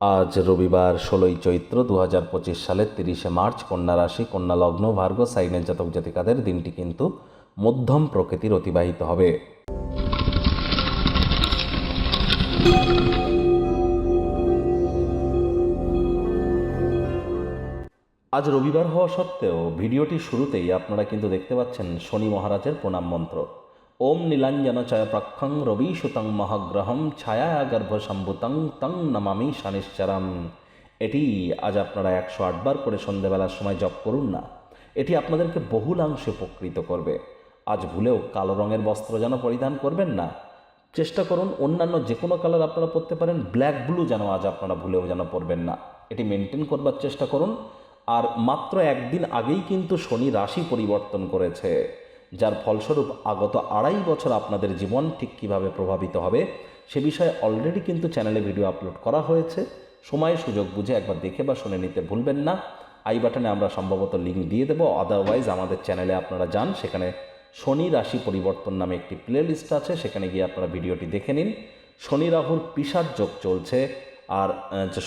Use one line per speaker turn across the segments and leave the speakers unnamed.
আজ রবিবার ষোলোই চৈত্র দু হাজার পঁচিশ সালের তিরিশে মার্চ কন্যা রাশি, কন্যা লগ্ন ভার্গ সাইনের জাতক জাতিকাদের দিনটি কিন্তু মধ্যম প্রকৃতির অতিবাহিত হবে। আজ রবিবার হওয়া সত্ত্বেও ভিডিওটি শুরুতেই আপনারা কিন্তু দেখতে পাচ্ছেন শনি মহারাজের প্রণাম মন্ত্র। ওম নীলাঞ্জন চয় প্রক্ষং রবি সুতং মহাগ্রহম ছায়া গর্ভ সম্ভুতং তং নমামি শানিশ্চরম এটি আজ আপনারা একশো আটবার করে সন্ধেবেলার সময় জপ করুন না। এটি আপনাদেরকে বহুলাংশে উপকৃত করবে। আজ ভুলেও কালো রঙের বস্ত্র যেন পরিধান করবেন না। চেষ্টা করুন অন্যান্য যে কোনো কালার আপনারা পরতে পারেন, ব্ল্যাক ব্লু যেন আজ আপনারা ভুলেও যেন পরবেন না। এটি মেনটেন করবার চেষ্টা করুন। আর মাত্র একদিন আগেই কিন্তু শনি রাশি পরিবর্তন করেছে। যার ফলস্বরূপ আগত আড়াই বছর আপনাদের জীবন ঠিক কীভাবে প্রভাবিত হবে, সে বিষয়ে অলরেডি কিন্তু চ্যানেলে ভিডিও আপলোড করা হয়েছে। সময়, সুযোগ বুঝে একবার দেখে বা শুনে নিতে ভুলবেন না। আই বাটনে আমরা সম্ভবত লিঙ্ক দিয়ে দেবো। আদারওয়াইজ আমাদের চ্যানেলে আপনারা যান। সেখানে শনি রাশি পরিবর্তন নামে একটি প্লে লিস্ট আছে। সেখানে গিয়ে আপনারা ভিডিওটি দেখে নিন। শনি রাহুর পিসার যোগ চলছে। আর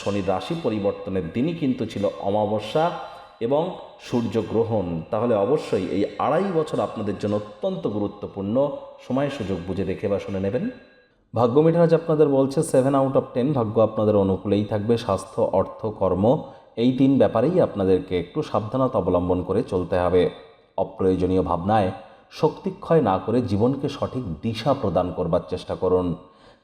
শনি রাশি পরিবর্তনের দিনই কিন্তু ছিল অমাবস্যা। এবং সূর্যগ্রহণ। তাহলে অবশ্যই এই আড়াই বছর আপনাদের জন্য অত্যন্ত গুরুত্বপূর্ণ সময় সুযোগ বুঝে দেখে বা শুনে নেবেন। ভাগ্য মিঠাজ আপনাদের বলছে সেভেন আউট অফ টেন ভাগ্য আপনাদের অনুকূলেই থাকবে। স্বাস্থ্য, অর্থ, কর্ম এই তিন ব্যাপারেই আপনাদেরকে একটু সাবধানতা অবলম্বন করে চলতে হবে। অপ্রয়োজনীয় ভাবনায় শক্তিক্ষয় না করে জীবনকে সঠিক দিশা প্রদান করবার চেষ্টা করুন।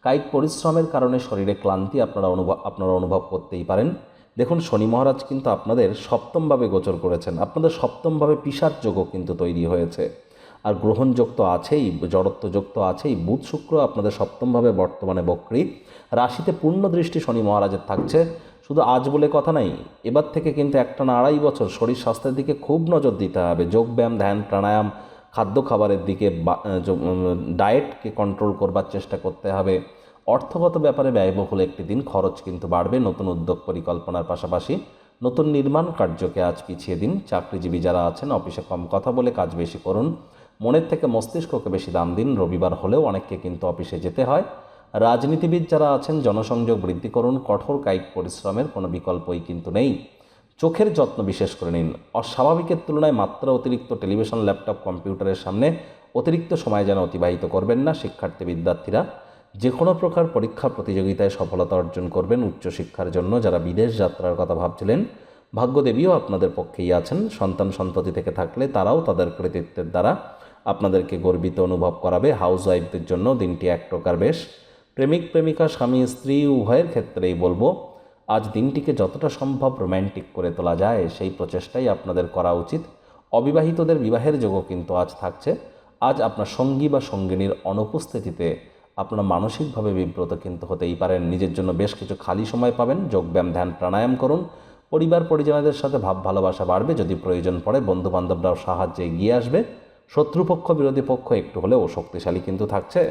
কায়িক পরিশ্রমের কারণে শরীরে ক্লান্তি আপনারা অনুভব আপনারা অনুভব করতেই পারেন। দেখুন, শনি মহারাজ কিন্তু আপনাদের সপ্তমভাবে গোচর করেছেন। আপনাদের সপ্তমভাবে পিসার যোগও কিন্তু তৈরি হয়েছে। আর গ্রহণযোগ তো আছেই, জড়ত্ব যোগ তো আছেই। বুধ শুক্র আপনাদের সপ্তমভাবে বর্তমানে বক্রী। রাশিতে পূর্ণ দৃষ্টি শনি মহারাজের থাকছে। শুধু আজ বলে কথা নাই, এবার থেকে কিন্তু একটা না আড়াই বছর শরীর স্বাস্থ্যের দিকে খুব নজর দিতে হবে। যোগব্যায়াম, ধ্যান, প্রাণায়াম, খাদ্য খাবারের দিকে ডায়েটকে কন্ট্রোল করবার চেষ্টা করতে হবে। অর্থগত ব্যাপারে ব্যয়বহুল একটি দিন, খরচ কিন্তু বাড়বে। নতুন উদ্যোগ পরিকল্পনার পাশাপাশি নতুন নির্মাণ কার্যকে আজ পিছিয়ে দিন। চাকরিজীবী যারা আছেন, অফিসে কম কথা বলে কাজ বেশি করুন। মনের থেকে মস্তিষ্ককে বেশি দাম দিন। রবিবার হলেও অনেককে কিন্তু অফিসে যেতে হয়। রাজনীতিবিদ যারা আছেন, জনসংযোগ বৃদ্ধি করুন। কঠোর কায়িক পরিশ্রমের কোনো বিকল্পই কিন্তু নেই। চোখের যত্ন বিশেষ করে নিন। অস্বাভাবিকের তুলনায় মাত্রা অতিরিক্ত টেলিভিশন, ল্যাপটপ, কম্পিউটারের সামনে অতিরিক্ত সময় যেন অতিবাহিত করবেন না শিক্ষার্থী বিদ্যার্থীরা যে কোনো প্রকার পরীক্ষা প্রতিযোগিতায় সফলতা অর্জন করবেন উচ্চশিক্ষার জন্য যারা বিদেশ যাত্রার কথা ভাবছিলেন। ভাগ্যদেবীও আপনাদের পক্ষেই আছেন। সন্তান সন্ততি থেকে থাকলে তারাও তাদের কৃতিত্বের দ্বারা আপনাদেরকে গর্বিত অনুভব করাবে। হাউস ওয়াইফদের জন্য দিনটি এক প্রকার বেশ। প্রেমিক, প্রেমিকা, স্বামী, স্ত্রী উভয়ের ক্ষেত্রেই বলব, আজ দিনটিকে যতটা সম্ভব রোম্যান্টিক করে তোলা যায়, সেই প্রচেষ্টাই আপনাদের করা উচিত। অবিবাহিতদের বিবাহের যোগও কিন্তু আজ থাকছে। আজ আপনার সঙ্গী বা সঙ্গিনীর অনুপস্থিতিতে আপনারা মানসিকভাবে বিব্রত কিন্তু হতেই পারেন। নিজের জন্য বেশ কিছু খালি সময় পাবেন। যোগব্যায়াম ধ্যান, প্রাণায়াম করুন। পরিবার, পরিজনদের সাথে ভাব ভালোবাসা বাড়বে। যদি প্রয়োজন পড়ে বন্ধু বান্ধবরাও সাহায্যে এগিয়ে আসবে। শত্রুপক্ষ, বিরোধী পক্ষ একটু হলেও শক্তিশালী কিন্তু থাকছে।